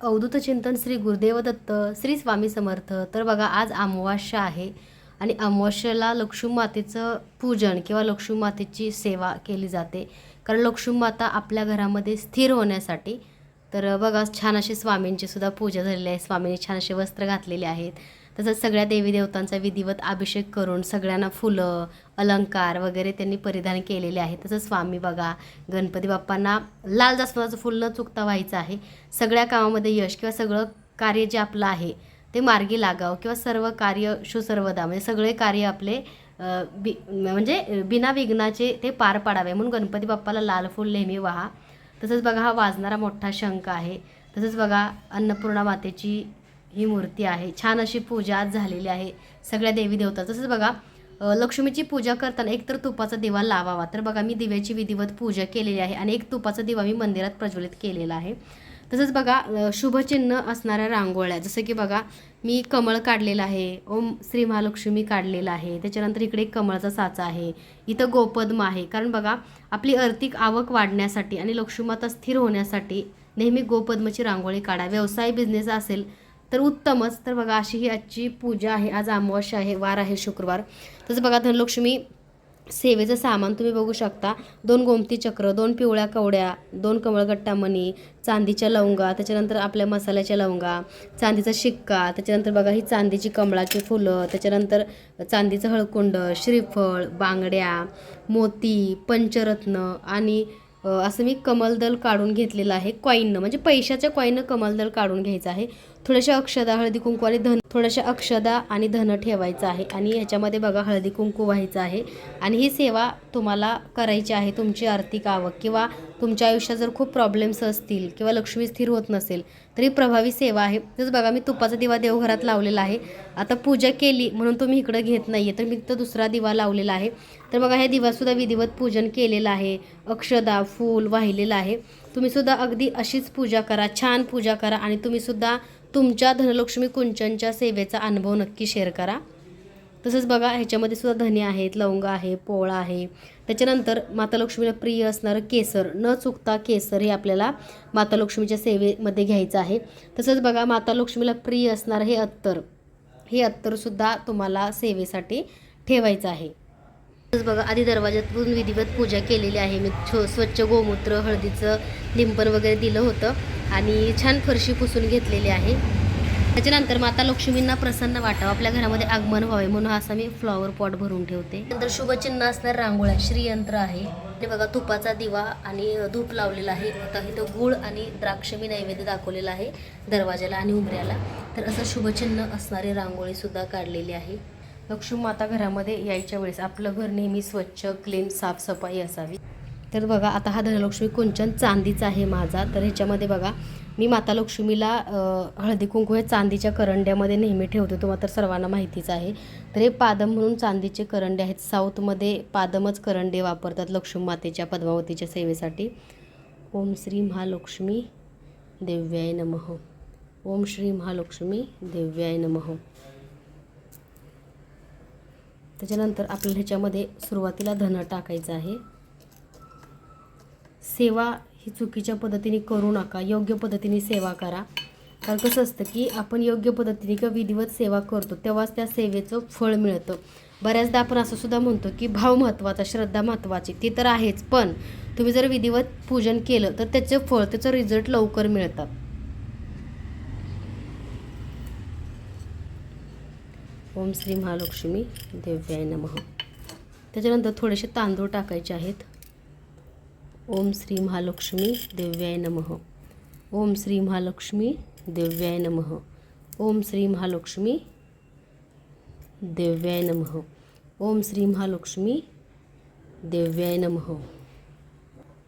अवधूत चिंतन श्री गुरुदेव दत्त श्री स्वामी समर्थ. तर बघा आज अमावास्या आहे आणि अमावास्येला लक्ष्मी मातेचं पूजन किंवा लक्ष्मी मातेची सेवा केली जाते. कारण लक्ष्मी माता आपल्या घरामध्ये स्थिर होण्यासाठी तर बघा छान असे स्वामींची सुद्धा पूजा झालेली आहे. स्वामींनी छान असे वस्त्र घातलेले आहेत. तसंच सगळ्या देवी देवतांचा विधिवत अभिषेक करून सगळ्यांना फुलं अलंकार वगैरे त्यांनी परिधान केलेले आहे तसंच स्वामी बघा गणपती बाप्पांना लाल जास्वंदाचं फुल न चुकता व्हायचं आहे. सगळ्या कामामध्ये यश किंवा सगळं कार्य जे आपलं आहे ते मार्गी लागावं किंवा सर्व कार्य सुसर्वदा म्हणजे सगळे कार्य आपले बि म्हणजे बिना विघ्नाचे ते पार पाडावे. म्हणून गणपती बाप्पाला लाल फूल नेहमी वाहा. तसंच बघा हा वाजणारा मोठा शंख आहे. तसंच बघा अन्नपूर्णा मातेची ही मूर्ती आहे. छान अशी पूजा आज झालेली आहे. सगळ्या देवी देवता तसंच बघा लक्ष्मीची पूजा करताना एक तर तुपाचा दिवा लावावा. तर बघा मी दिव्याची विधिवत पूजा केलेली आहे आणि एक तुपाचा दिवा मी मंदिरात प्रज्वलित केलेला आहे. तसंच बघा शुभचिन्ह असणाऱ्या रांगोळ्या. जसं की बघा मी कमळ काढलेलं आहे. ओम श्री महालक्ष्मी काढलेलं आहे. त्याच्यानंतर इकडे एक कमळचा साचा आहे. इथं गोपद्म आहे. कारण बघा आपली आर्थिक आवक वाढण्यासाठी आणि लक्ष्मीमाता स्थिर होण्यासाठी नेहमी गोपद्मची रांगोळी काढा. व्यवसाय बिझनेस असेल तर उत्तमच. तर बघा अशी ही आजची पूजा आहे. आज अमावस्या आहे वार आहे शुक्रवार. तसं बघा धनलक्ष्मी सेवेचं सामान तुम्ही बघू शकता. दोन गोमती चक्र दोन पिवळ्या कवड्या दोन कमळगट्टा मणी चांदीच्या लवंगा त्याच्यानंतर आपल्या मसाल्याच्या लवंगा चांदीचा शिक्का त्याच्यानंतर बघा ही चांदीची कमळाची फुलं त्याच्यानंतर चांदीचं हळकुंड श्रीफळ बांगड्या मोती पंचरत्न आणि असं मी कमलदल काढून घेतलेलं आहे कॉईननं म्हणजे पैशाच्या कॉईननं कमलदल काढून घ्यायचं आहे. थोड्याशा अक्षदा हळदी कुंकू आणि धन थोड्याशा अक्षदा आणि धन ठेवायचं आहे. आणि ह्याच्यामध्ये बघा हळदी कुंकू व्हायचं आहे. आणि ही सेवा तुम्हाला करायची आहे तुमची आर्थिक आवक. किंवा तुमच्या आयुष्यात जर खूप प्रॉब्लेम्स असतील किंवा लक्ष्मी स्थिर होत नसेल तरी प्रभावी सेवा आहे. तसंच बघा मी तुपाचा दिवा देवघरात लावलेला आहे. आता पूजा केली म्हणून तुम्ही इकडं घेत नाही आहे तर मी तिथं दुसरा दिवा लावलेला आहे. तर बघा ह्या दिवासुद्धा विधिवत पूजन केलेलं आहे. अक्षदा फूल वाहिलेलं आहे. तुम्हीसुद्धा अगदी अशीच पूजा करा छान पूजा करा आणि तुम्हीसुद्धा तुमच्या धनलक्ष्मी कुंचनच्या सेवेचा अनुभव नक्की शेअर करा. तसंच बघा ह्याच्यामध्ये सुद्धा धने आहेत लवंग आहे पोळा आहे. त्याच्यानंतर माता लक्ष्मीला प्रिय असणारं केसर. न चुकता केसर हे आपल्याला माता लक्ष्मीच्या सेवेमध्ये घ्यायचं आहे. तसंच बघा माता लक्ष्मीला प्रिय असणारं हे अत्तर. हे अत्तरसुद्धा तुम्हाला सेवेसाठी ठेवायचं आहे. तसंच बघा आधी दरवाज्यातून विधिवत पूजा केलेली आहे. मी छो स्वच्छ गोमूत्र हळदीचं लिंपण वगैरे दिलं होतं आणि छान फरशी पुसून घेतलेली आहे. त्याच्यानंतर माता लक्ष्मींना प्रसन्न वाटावं आपल्या घरामध्ये आगमन व्हावे म्हणून असा मी फ्लॉवर पॉट भरून ठेवते. नंतर शुभचिन्ह असणार रांगोळ्या श्रीयंत्र आहे. ते बघा तुपाचा दिवा आणि धूप लावलेला आहे. आता इथं गुळ आणि द्राक्ष मी नैवेद्य दाखवलेला आहे दरवाजाला आणि उमऱ्याला तर असं शुभचिन्ह असणारी रांगोळीसुद्धा काढलेली आहे. लक्ष्मी माता घरामध्ये यायच्या वेळेस आपलं घर नेहमी स्वच्छ क्लीन साफसफाई असावी. तर बघा आता हा धनलक्ष्मी कुंचन चांदीचा आहे माझा. तर ह्याच्यामध्ये बघा मी माता लक्ष्मीला हळदी कुंकू हे चांदीच्या करंड्यामध्ये नेहमी ठेवते. तुम्हाला तर सर्वांना माहितीच आहे. तर हे पादम म्हणून चांदीचे करंडे आहेत. साऊथमध्ये पादमच करंडे वापरतात लक्ष्मी मातेच्या पद्मावतीच्या सेवेसाठी. ओम श्री महालक्ष्मी देव्याय नमः. ओम श्री महालक्ष्मी देव्याय नमः. त्याच्यानंतर आपल्याला ह्याच्यामध्ये सुरुवातीला धन टाकायचं आहे. सेवा ही चुकीच्या पद्धतीने करू नका योग्य पद्धतीने सेवा करा. कारण कसं असतं की आपण योग्य पद्धतीने किंवा विधिवत सेवा करतो तेव्हाच त्या सेवेचं फळ मिळतं. बऱ्याचदा आपण असं सुद्धा म्हणतो की भाव महत्त्वाचा श्रद्धा महत्त्वाची ती तर आहेच पण तुम्ही जर विधिवत पूजन केलं तर त्याचं फळ त्याचं रिझल्ट लवकर मिळतात. ओम श्री महालक्ष्मी देव्याय नमः. त्याच्यानंतर थोडेसे तांदूळ टाकायचे आहेत. ओम श्री महालक्ष्मी देव्याय नमः. ओम श्री महालक्ष्मी देव्याय नमः. ओम श्री महालक्ष्मी देव्याय नमः. ओम श्री महालक्ष्मी देव्याय नमः.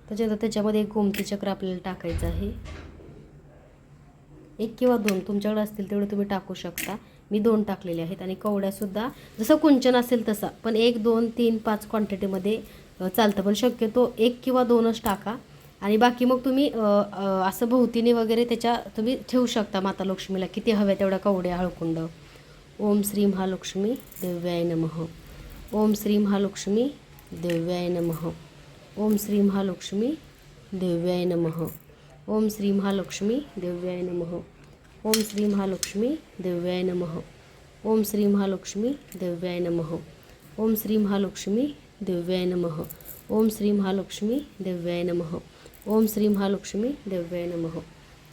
त्याच्यानंतर त्याच्यामध्ये एक गोमती चक्र आपल्याला टाकायचं आहे. एक किंवा दोन तुमच्याकडे असतील तेवढे तुम्ही टाकू शकता. मी दोन टाकलेले आहेत आणि कवड्यासुद्धा जसं कुंचन असेल तसा. पण एक दोन तीन पाच क्वांटिटीमध्ये चालतं. पण शक्यतो एक किंवा दोनच टाका. आणि बाकी मग तुम्ही असं भोवतीने वगैरे त्याच्या तुम्ही ठेवू शकता माता लक्ष्मीला किती हव्या तेवढ्या कवड्या हळकुंड. ओम श्री महालक्ष्मी देव्याय नमः. ओम श्री महालक्ष्मी देव्याय नमः. ओम श्री महालक्ष्मी देव्याय नमः. ओम श्री महालक्ष्मी दिव्याय नमः. ओम श्री महालक्ष्मी दिव्याय नमः. ओम श्री महालक्ष्मी दिव्याय नमः. ओम श्री महालक्ष्मी दिव्याय नमः। ओम श्री महालक्ष्मी दिव्याय नमः। ओम श्री महालक्ष्मी दिव्याय नमः।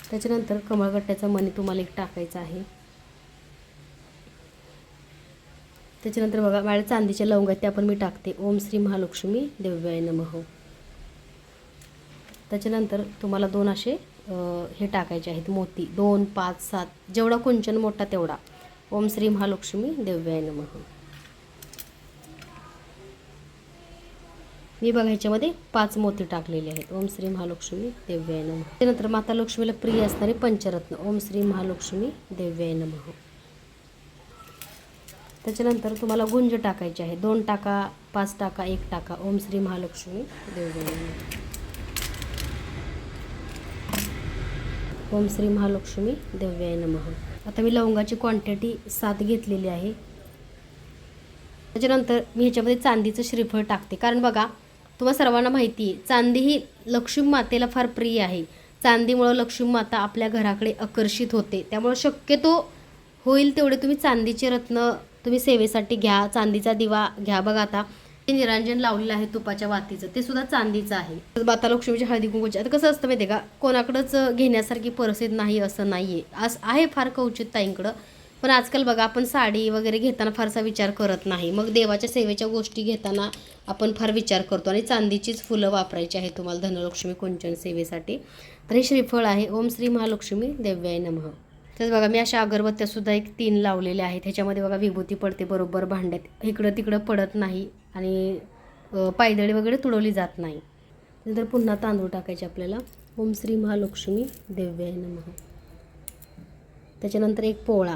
त्याच्यानंतर कमळगट्ट्याचा मणी तुम्हाला एक टाकायचा आहे. त्याच्यानंतर बघा माझ्या चांदीच्या लवंगात त्या पण मी टाकते. ओम श्री महालक्ष्मी दिव्याय नमः. त्याच्यानंतर तुम्हाला दोन असे हे टाकायचे आहेत मोती. दोन पाच सात जेवढा कुंचन मोठा तेवढा. ओम श्री महालक्ष्मी दिव्याय नमः. मी बघा ह्याच्यामध्ये पाच मोती टाकलेले आहेत. ओम श्री महालक्ष्मी दिव्याय नमः. त्यानंतर माता लक्ष्मीला प्रिय असणारे पंचरत्न. ओम श्री महालक्ष्मी दिव्याय नमः. त्याच्यानंतर तुम्हाला गुंज टाकायचे आहे. दोन टाका पाच टाका एक टाका. ओम श्री महालक्ष्मी देव्याय नम. ओम श्री महालक्ष्मी दिव्याय नमः. आता मी लवंगाची क्वांटिटी सात घेतलेली आहे. त्याच्यानंतर मी ह्याच्यामध्ये चांदीचं श्रीफळ टाकते. कारण बघा तुम्हाला सर्वांना माहिती आहे चांदी ही लक्ष्मी मातेला फार प्रिय आहे. चांदीमुळं लक्ष्मी माता आपल्या घराकडे आकर्षित होते. त्यामुळं शक्यतो होईल तेवढे तुम्ही चांदीचे रत्न तुम्ही सेवेसाठी घ्या चांदीचा दिवा घ्या. बघा आता ते निरांजन लावलेलं आहे तुपाच्या वातीचं. ते सुद्धा चांदीचं आहे. माता लक्ष्मीच्या हळदी कुंकूची आता कसं असतं माहिती आहे का? कोणाकडंच घेण्यासारखी परिस्थिती नाही असं नाही आहे आहे फार कौचित ताईंकडं. पण आजकाल बघा आपण साडी वगैरे घेताना फारसा विचार करत नाही. मग देवाच्या सेवेच्या गोष्टी घेताना आपण फार विचार करतो. आणि चांदीचीच फुलं वापरायची आहे तुम्हाला धनलक्ष्मी कुंचन सेवेसाठी. तर हे श्रीफळ आहे. ओम श्री महालक्ष्मी देव्याय नमः. तर बघा मी अशा अगरबत्त्यासुद्धा एक तीन लावलेल्या आहेत. ह्याच्यामध्ये बघा विभूती पडते बरोबर भांड्यात. इकडं तिकडं पडत नाही आणि पायदळी वगैरे तुडवली जात नाही. नंतर पुन्हा तांदूळ टाकायचे आपल्याला. ओम श्री महालक्ष्मी देव्याय नमः. त्याच्यानंतर एक पोळा.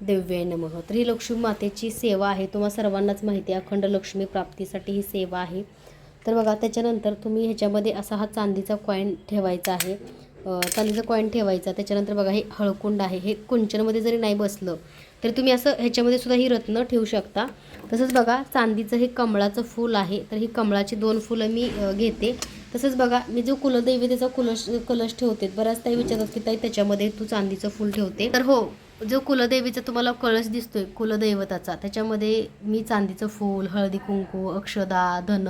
दिव्य नमः. तर ही लक्ष्मी मातेची सेवा आहे. तुम्हा सर्वांनाच माहिती आहे अखंड लक्ष्मी प्राप्तीसाठी ही सेवा आहे. तर बघा त्याच्यानंतर तुम्ही ह्याच्यामध्ये असा हा चांदीचा कॉईन ठेवायचा आहे. चांदीचा कॉईन ठेवायचा. त्याच्यानंतर बघा हे हळकुंड आहे. हे कुंचनमध्ये जरी नाही बसलं तरी तुम्ही असं ह्याच्यामध्ये सुद्धा ही रत्न ठेवू शकता. तसंच बघा चांदीचं हे कमळाचं फूल आहे. तर ही कमळाची दोन फुलं मी घेते. तसंच बघा मी जो कुलदैवतेचा कुलश कलश ठेवते बऱ्याच ताई विचारतात की ताई त्याच्यामध्ये तू चांदीचं फूल ठेवते? तर हो जो कुलदेवीचा तुम्हाला कळस दिसतोय कुलदैवताचा त्याच्यामध्ये मी चांदीचं फूल हळदी कुंकू अक्षदा धन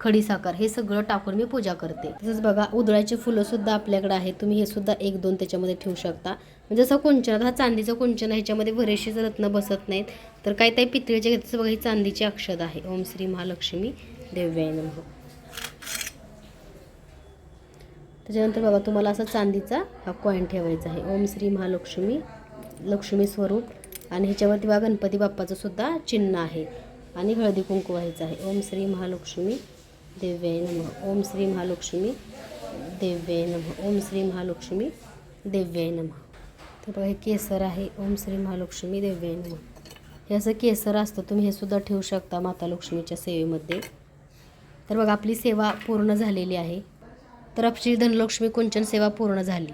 खडीसाखर हे सगळं टाकून मी पूजा करते. तसंच बघा उदळाची फुलं सुद्धा आपल्याकडे आहेत तुम्ही हे सुद्धा एक दोन त्याच्यामध्ये ठेवू शकता. म्हणजे जसं कुंचन हा चांदीचं कुंचन आहे ह्याच्यामध्ये बरेचसेच रत्न बसत नाहीत. तर काही काही पितळीचे घेतात बघा ही चांदीची अक्षद आहे. ओम श्री महालक्ष्मी देव्याय नमः. त्याच्यानंतर बघा तुम्हाला असा चांदीचा हा कॉईन ठेवायचा आहे. ओम श्री महालक्ष्मी लक्ष्मी स्वरूप. आणि ह्याच्यावरती बघा गणपती बाप्पाचं सुद्धा चिन्ह आहे. आणि हळदी कुंकू व्हायचं आहे. ओम श्री महालक्ष्मी दिव्याय नमः. ओम श्री महालक्ष्मी दिव्याय नमः. ओम श्री महालक्ष्मी दिव्याय नमः. तर बघा हे केसर आहे. ओम श्री महालक्ष्मी दिव्याय नमः. हे असं केसर असतं. तुम्ही हे सुद्धा ठेवू शकता माता लक्ष्मीच्या सेवेमध्ये. तर बघा आपली सेवा पूर्ण झालेली आहे. तर धनलक्ष्मी कुंचन सेवा पूर्ण झाली.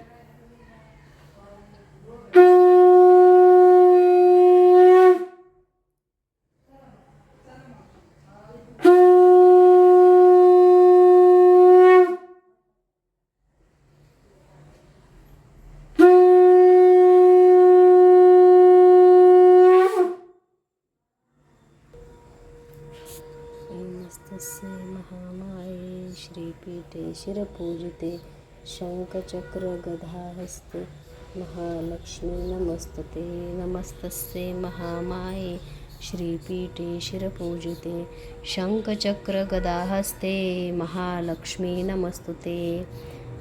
शिरपूजिते शङ्खचक्र गदाहस्त महालक्ष्मी नमस्तते। नमस्तस्ते महामाये। श्रीपीठे शिरपूजिते शङ्खचक्रगदाहस्ते महालक्ष्मी नमस्तुते।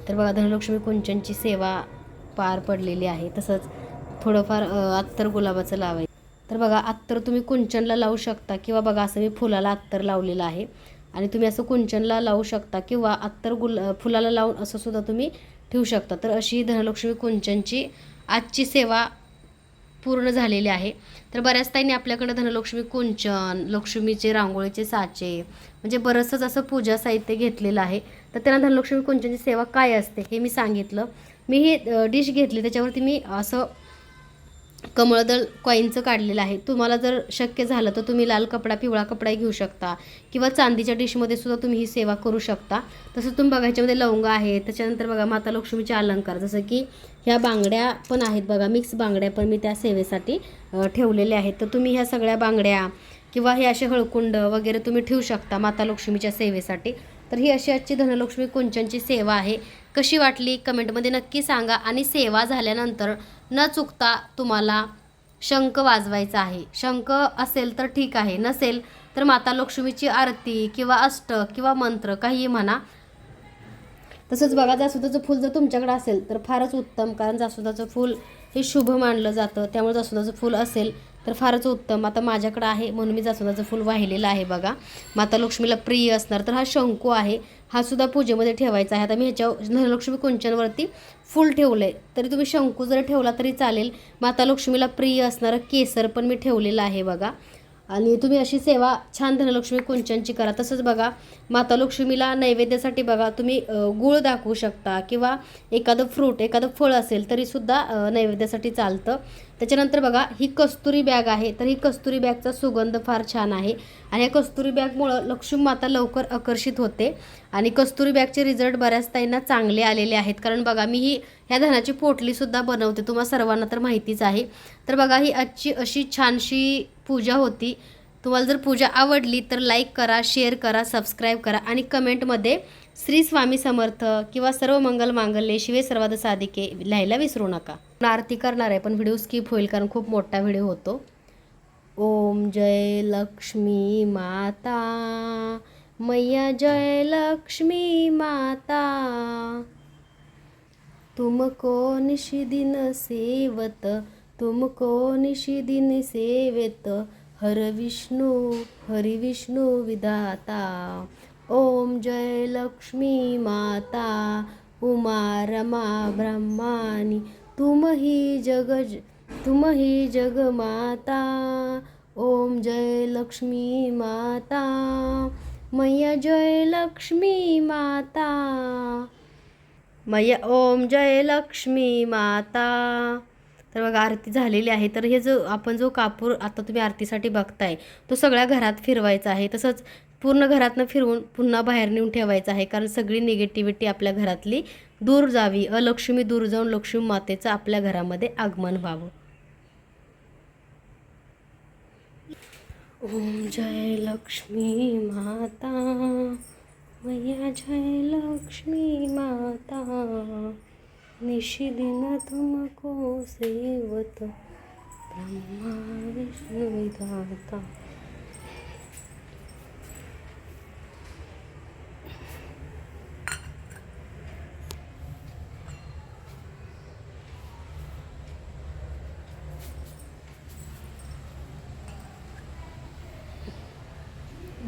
तर बघा धनलक्ष्मी कुंचनची सेवा पार पडलेली आहे. तसंच थोडंफार अत्तर गुलाबाचं लावायचं. तर बघा अत्तर तुम्ही कुंचनला लावू शकता किंवा बघा असं मी फुलाला अत्तर लावलेलं आहे. आणि तुम्ही असं कुंचनला लावू शकता किंवा अत्तर गुल फुलाला लावून असं सुद्धा तुम्ही ठेवू शकता. तर अशी धनलक्ष्मी कुंचनची आजची सेवा पूर्ण झालेली आहे. तर बऱ्याच ताईंनी आपल्याकडे धनलक्ष्मी कुंचन लक्ष्मीचे रांगोळीचे साचे म्हणजे बरंचसंच असं पूजा साहित्य घेतलेलं आहे. तर त्यांना धनलक्ष्मी कुंचनची सेवा काय असते हे मी सांगितलं. मी ही डिश घेतली त्याच्यावरती मी असं कमळदल कॉईनचं काढलेलं आहे. तुम्हाला जर शक्य झालं तर तुम्ही लाल कपडा पिवळा कपडाही घेऊ शकता. किंवा चांदीच्या डिशमध्ये सुद्धा तुम्ही ही सेवा करू शकता. तसं तुम्ही बघा ह्याच्यामध्ये लवंग आहे. त्याच्यानंतर बघा माता लक्ष्मीचे अलंकार. जसं की ह्या बांगड्या पण आहेत बघा मिक्स बांगड्या पण मी त्या सेवेसाठी ठेवलेल्या आहेत. तर तुम्ही ह्या सगळ्या बांगड्या किंवा हे असे हळकुंड वगैरे तुम्ही ठेवू शकता माता लक्ष्मीच्या सेवेसाठी. तर ही अशी आजची धनलक्ष्मी कुंचनची सेवा आहे. कशी वाटली? कमेंटमध्ये नक्की सांगा. आणि सेवा झाल्यानंतर न चुकता तुम्हाला शंख वाजवायचा आहे. शंख असेल तर ठीक आहे नसेल तर माता लक्ष्मीची आरती किंवा अष्टक किंवा मंत्र काहीही म्हणा. तसंच बघा जास्वंदाचं फूल जर तुमच्याकडे असेल तर फारच उत्तम कारण जास्वंदाचं फूल हे शुभ मानलं जातं. त्यामुळे जास्वंदाचं फूल असेल तर फारच उत्तम. आता माझ्याकडं आहे म्हणून मी जास्वंदाचं फूल वाहिलेलं आहे बघा. माता लक्ष्मीला प्रिय असणार तर हा शंकू आहे. हा सुद्धा पूजेमध्ये ठेवायचा आहे. आता मी ह्याच्या धनलक्ष्मी कुंचनवरती फूल ठेवलं आहे तरी तुम्ही शंकू जर ठेवला तरी चालेल. माता लक्ष्मीला प्रिय असणारं केसर पण मी ठेवलेलं आहे बघा. आणि तुम्ही अशी सेवा छान धनलक्ष्मी कुंचनची करा. तसंच बघा माता लक्ष्मीला नैवेद्यासाठी बघा तुम्ही गुळ गूळ दाखवू शकता किंवा एखादं फ्रूट एखादं फळ असेल तरीसुद्धा नैवेद्यासाठी चालतं. त्याच्यानंतर बघा ही कस्तुरी बॅग आहे. तर ही कस्तुरी बॅगचा सुगंध फार छान आहे. आणि या कस्तुरी बॅगमुळं लक्ष्मी माता लवकर आकर्षित होते. आणि कस्तुरी बॅगचे रिझल्ट बऱ्याच ताईंना चांगले आलेले आहेत. कारण बघा मी ही ह्या धनाची पोटलीसुद्धा बनवते. तुम्हाला सर्वांना तर माहितीच आहे. तर बघा ही आजची अशी छानशी पूजा होती. तुम्हाला जर पूजा आवडली तर लाईक करा शेअर करा सबस्क्राईब करा. आणि कमेंटमध्ये श्री स्वामी समर्थ किंवा सर्व मंगल मांगल्ये शिवे सर्वाद साधिके लिहायला विसरू नका. आरती करणार आहे पण व्हिडिओ स्किप होईल कारण खूप मोठा व्हिडिओ होतो. ओम जय लक्ष्मी माता मैया जय लक्ष्मी माता. तुमको निशिदिन सेवत तुमको निशिदिन सेवेत हर विष्णू हरि विष्णू विधाता. ओम जय लक्ष्मी माता उमा रमा ब्रह्मानी तुम ही जग तुम ही जग माता ओम जय लक्ष्मी माता मैया जय लक्ष्मी माता मैया ओम जय लक्ष्मी माता. तर बघा आरती झालेली आहे. तर हे जो आपण जो कापूर आता तुम्ही आरतीसाठी बघताय तो सगळ्या घरात फिरवायचा आहे. तसंच पूर्ण घरातनं फिरवून पुन्हा बाहेर नेऊन ठेवायचं आहे. कारण सगळी निगेटिव्हिटी आपल्या घरातली दूर जावी. अलक्ष्मी दूर जाऊन लक्ष्मी मातेचं आपल्या घरामध्ये आगमन व्हावं. ओम जय लक्ष्मी माता. मैया जय लक्ष्मी माता. निशिदिन तुमको सेवत. ब्रह्मा विष्णु विधाता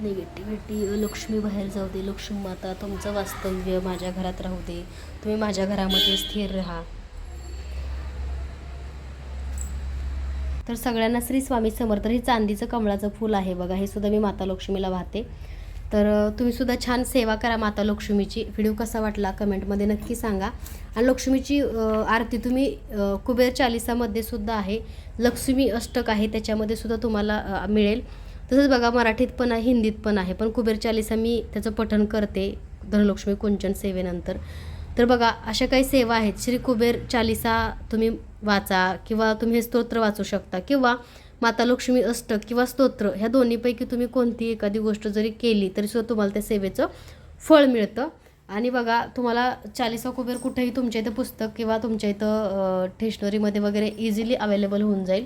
निगेटिव्हिटी लक्ष्मी बाहेर जाऊ दे लक्ष्मी माता तुमचं वास्तव्य माझ्या घरात राहू दे. तुम्ही माझ्या घरामध्ये स्थिर राहा. तर सगळ्यांना श्री स्वामी समर्थ हे चांदीचं कमळाचं फूल आहे बघा हे सुद्धा मी माता लक्ष्मीला वाहते. तर तुम्ही सुद्धा छान सेवा करा माता लक्ष्मीची. व्हिडिओ कसा वाटला कमेंटमध्ये नक्की सांगा. आणि लक्ष्मीची आरती तुम्ही कुबेर चालिसामध्ये सुद्धा आहे. लक्ष्मी अष्टक आहे त्याच्यामध्ये सुद्धा तुम्हाला मिळेल. तसंच बघा मराठीत पण आहे हिंदीत पण आहे. पण कुबेर चालिसा मी त्याचं पठण करते धनलक्ष्मी कुंचन सेवेनंतर. तर बघा अशा काही सेवा आहेत. श्री कुबेर चालिसा तुम्ही वाचा किंवा तुम्ही हे स्तोत्र वाचू शकता किंवा माता लक्ष्मी अष्टक किंवा स्तोत्र ह्या दोन्हीपैकी तुम्ही कोणती एखादी गोष्ट जरी केली तरी सुद्धा तुम्हाला त्या सेवेचं फळ मिळतं. आणि बघा तुम्हाला चालिसा कुबेर कुठेही तुमच्या इथं पुस्तक किंवा तुमच्या इथं स्टेशनरीमध्ये वगैरे इझिली अवेलेबल होऊन जाईल.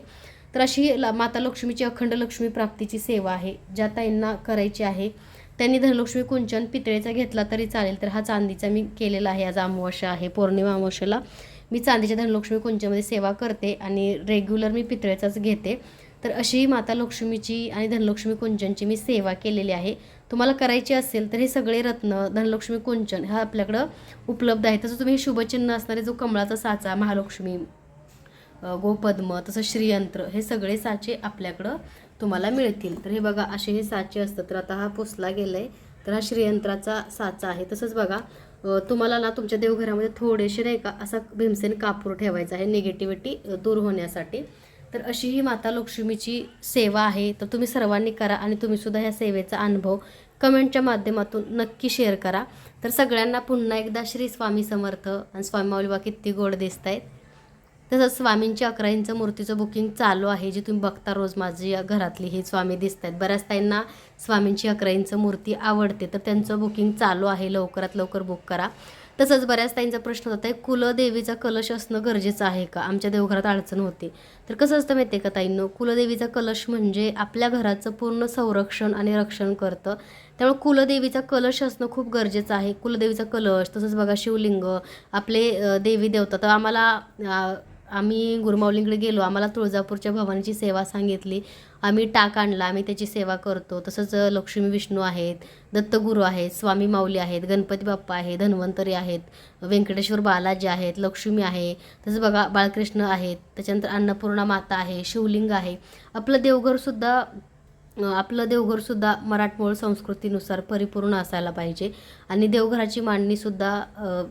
तर अशी ल माता लक्ष्मीची अखंड लक्ष्मी प्राप्तीची सेवा आहे ज्या ताईंना करायची आहे. त्यांनी धनलक्ष्मी कुंचन पितळेचा घेतला तरी चालेल तर हा चांदीचा मी केलेला आहे. आज अमावस्या आहे पौर्णिमा अमावस्याला मी चांदीच्या धनलक्ष्मी कुंचमध्ये सेवा करते आणि रेग्युलर मी पितळेचाच घेते. तर अशी माता लक्ष्मीची आणि धनलक्ष्मी कुंचनची मी सेवा केलेली आहे. तुम्हाला करायची असेल तर हे सगळे रत्न धनलक्ष्मी कुंचन हा आपल्याकडं उपलब्ध आहे तसं तुम्ही शुभचिन्ह असणारे जो कमळाचा साचा महालक्ष्मी गोपद्म तसं श्रीयंत्र हे सगळे साचे आपल्याकडं तुम्हाला मिळतील. तर हे बघा असे हे साचे असतात. तर आता हा पुसला गेला आहे तर हा श्रीयंत्राचा साचा आहे. तसंच बघा तुम्हाला ना तुमच्या देवघरामध्ये थोडेसे नाही का असा भीमसेन कापूर ठेवायचा आहे. निगेटिव्हिटी दूर होण्यासाठी. तर अशी ही माता लक्ष्मीची सेवा आहे. तर तुम्ही सर्वांनी करा आणि तुम्हीसुद्धा ह्या सेवेचा अनुभव कमेंटच्या माध्यमातून नक्की शेअर करा. तर सगळ्यांना पुन्हा एकदा श्री स्वामी समर्थ आणि स्वामी माऊली बा किती गोड दिसत आहेत तसंच स्वामींची अकरा मूर्तीचं बुकिंग चालू आहे जी तुम्ही बघता रोज माझी घरातली ही स्वामी दिसत आहेत बऱ्याच ताईंना स्वामींची अकरा इंच मूर्ती आवडते तर त्यांचं बुकिंग चालू आहे. लवकरात लवकर बुक करा. तसंच बऱ्याच ताईंचा प्रश्न होता आहे कुलदेवीचा कलश असणं गरजेचं आहे का? आमच्या देवघरात अडचण होते. तर कसं असतं माहिती आहे का ताईंनो कुलदेवीचा कलश म्हणजे आपल्या घराचं पूर्ण संरक्षण आणि रक्षण करतं. त्यामुळे कुलदेवीचा कलश असणं खूप गरजेचं आहे. कुलदेवीचा कलश तसंच बघा शिवलिंग आपले देवी देवता. तर आम्हाला आम्ही गुरुमाऊलींकडे गेलो आम्हाला तुळजापूरच्या भवानीची सेवा सांगितली. आम्ही टाक आणला आम्ही त्याची सेवा करतो. तसंच लक्ष्मी विष्णू आहेत दत्तगुरू आहेत स्वामी माऊली आहेत गणपती बाप्पा आहे धन्वंतरी आहेत व्यंकटेश्वर बालाजी आहेत लक्ष्मी आहे. तसंच बघा बाळकृष्ण आहेत त्याच्यानंतर अन्नपूर्णा माता आहे शिवलिंग आहे. आपलं देवघरसुद्धा आपलं देवघरसुद्धा मराठमोळ संस्कृतीनुसार परिपूर्ण असायला पाहिजे. आणि देवघराची मांडणीसुद्धा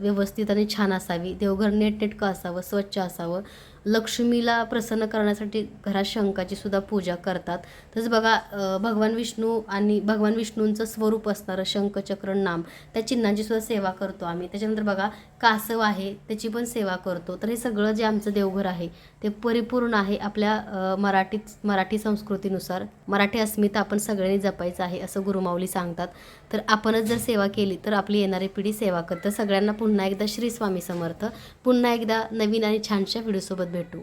व्यवस्थित आणि छान असावी. देवघर नेटनेटकं असावं स्वच्छ असावं. लक्ष्मीला प्रसन्न करण्यासाठी घरात शंकाची सुद्धा पूजा करतात. तसंच बघा भगवान विष्णू आणि भगवान विष्णूंचं स्वरूप असणारं शंखचक्र नाम त्या चिन्हांची सुद्धा सेवा करतो आम्ही. त्याच्यानंतर बघा कासव आहे त्याची पण सेवा करतो. तर हे सगळं जे आमचं देवघर आहे ते परिपूर्ण आहे आपल्या अ, मराठीत मराठी संस्कृतीनुसार. मराठी अस्मिता आपण सगळ्यांनी जपायचं आहे असं गुरुमाऊली सांगतात. तर आपणच जर सेवा केली तर आपली येणारी पिढी सेवा करतं. सगळ्यांना पुन्हा एकदा श्री स्वामी समर्थ. पुन्हा एकदा नवीन आणि छानशा व्हिडिओसोबत भेटू.